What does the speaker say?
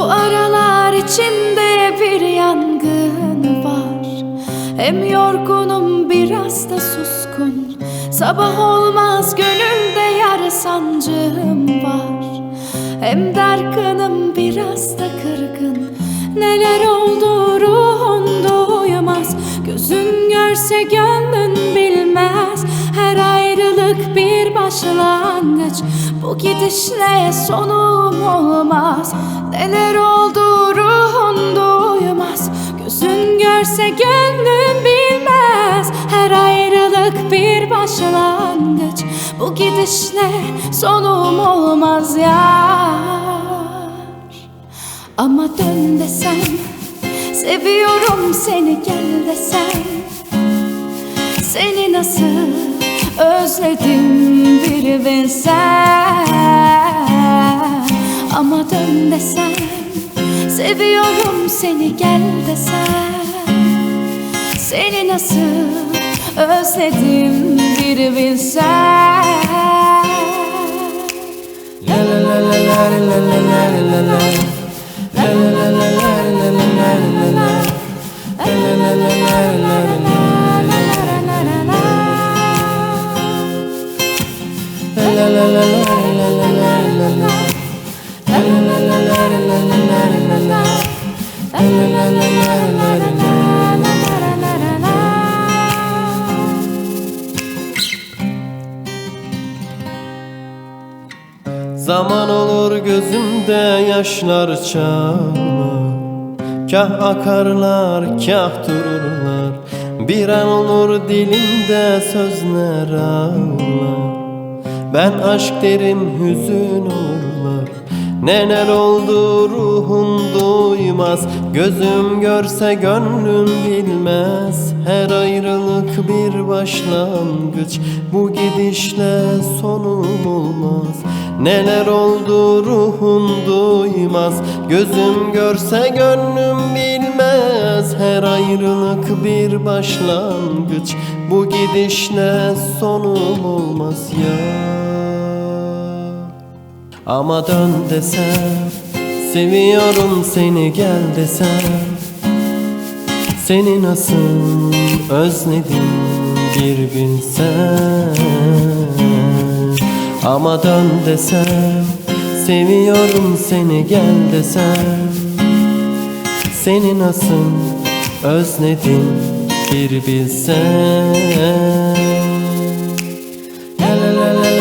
Bu aralar içimde bir yangın var. Hem yorgunum biraz da suskun. Sabah olmaz gönülde yar sancım var. Hem dargınım biraz da kırgın. Neler oldu ruhun duymaz Gözün görse gönlün bilmez. Her ayrılık bir başlangıç Bu gidişle sonum olmaz. Neler oldu ruhun duymaz Gözün görse gönlün bilmez. Her ayrılık bir başlangıç. Bu gidişle sonum olmaz yar. Ama dön desem Seviyorum seni gel desem. Seni nasıl özledim bir bilsen Ama dön desem Seviyorum seni gel desem Seni nasıl özledim bir bilsen la la la la la la La la la la la la la la la la La la la la la la Zaman olur gözümde yaşlar çağlar Kah akarlar kah dururlar. Bir an olur dilimde sözler ağlar Ben aşk derim hüzün olurlar Neler oldu ruhum duymaz. Gözüm görse gönlüm bilmez. Her ayrılık bir başlangıç. Bu gidişle sonum olmaz. Neler oldu ruhum duymaz. Gözüm görse gönlüm bilmez. Her ayrılık bir başlangıç Bu gidişle sonum olmaz ya. Ama dön desem Seviyorum seni gel desem. Seni nasıl özledim bir bilsen Ama dön desem Seviyorum seni gel desem. Seni nasıl özledim bir bilsen La la la la